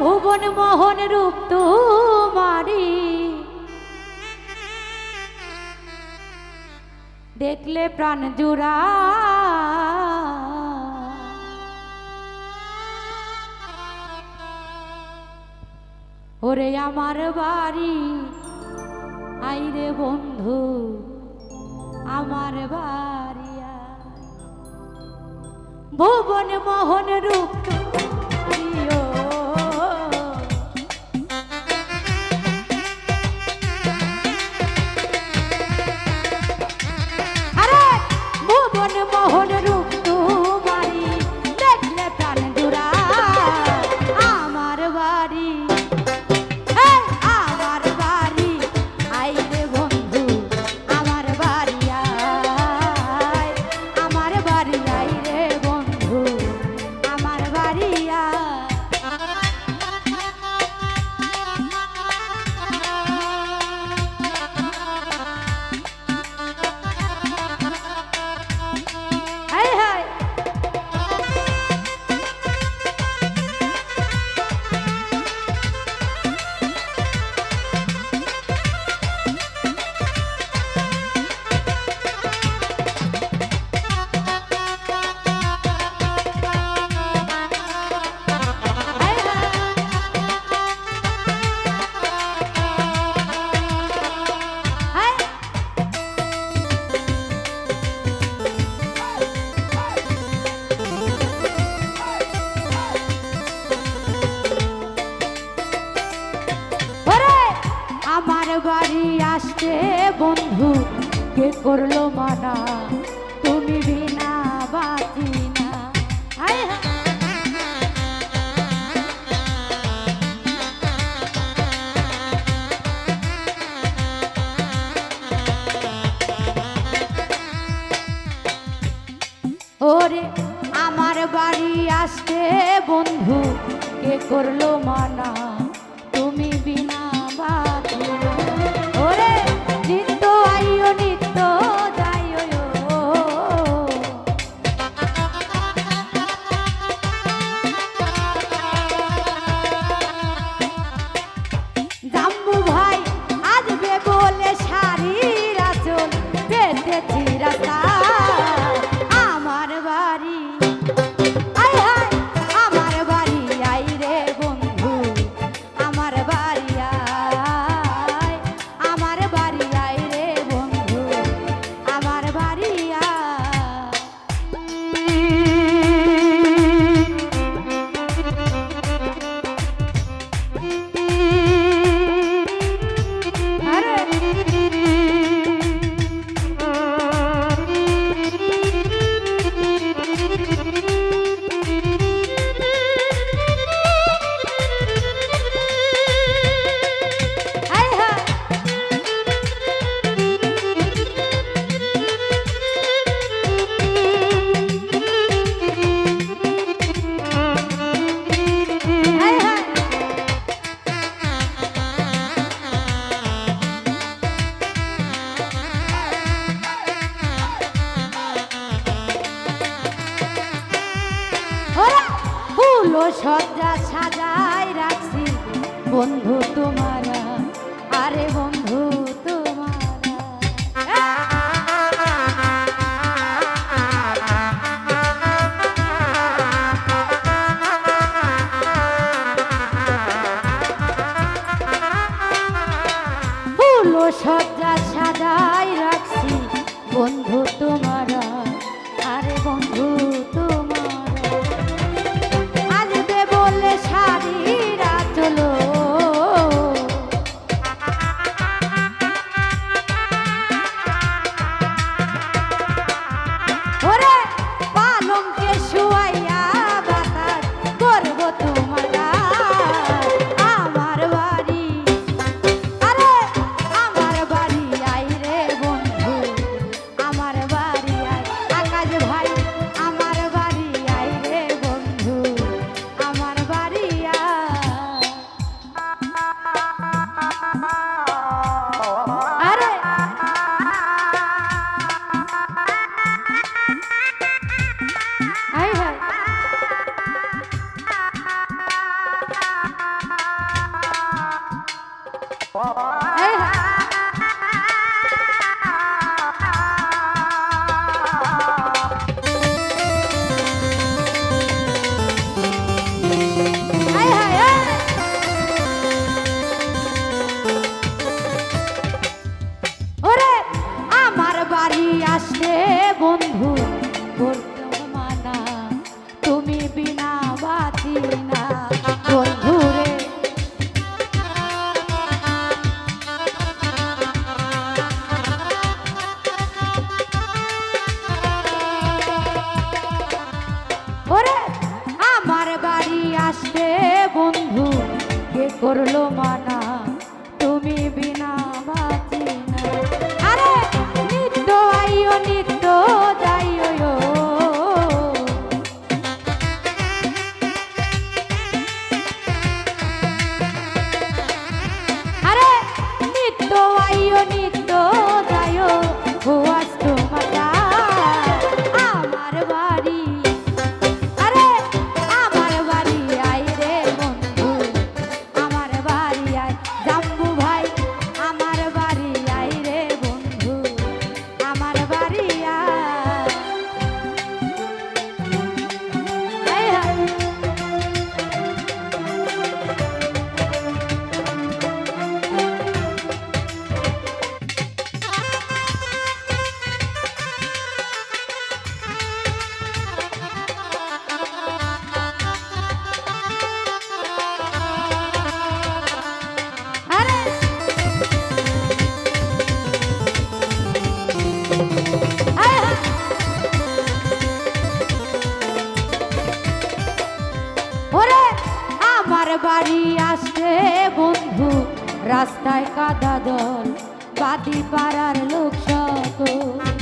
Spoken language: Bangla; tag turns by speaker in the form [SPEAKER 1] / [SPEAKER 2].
[SPEAKER 1] ভুবন মোহন রূপ তোমারে দেখলে প্রাণ জুড়া। ওরে আমার বাড়ি আইরে বন্ধু, আমার বাড়ি ভুবন মোহন রূপ করল মানা তুমি বিনা বাকি না ওরে আমার বাড়ি আসতে বন্ধু কে করল মানা? সজ্জা সাজাই রাখছি। বন্ধু তোমার আরে বন্ধু সজ্জা সাজাই রাখছি। বন্ধু তোমারা 啊 বাড়ি আসছে বন্ধু রাস্তায় কাদা দল বাদি পাড়ার লোক সকল।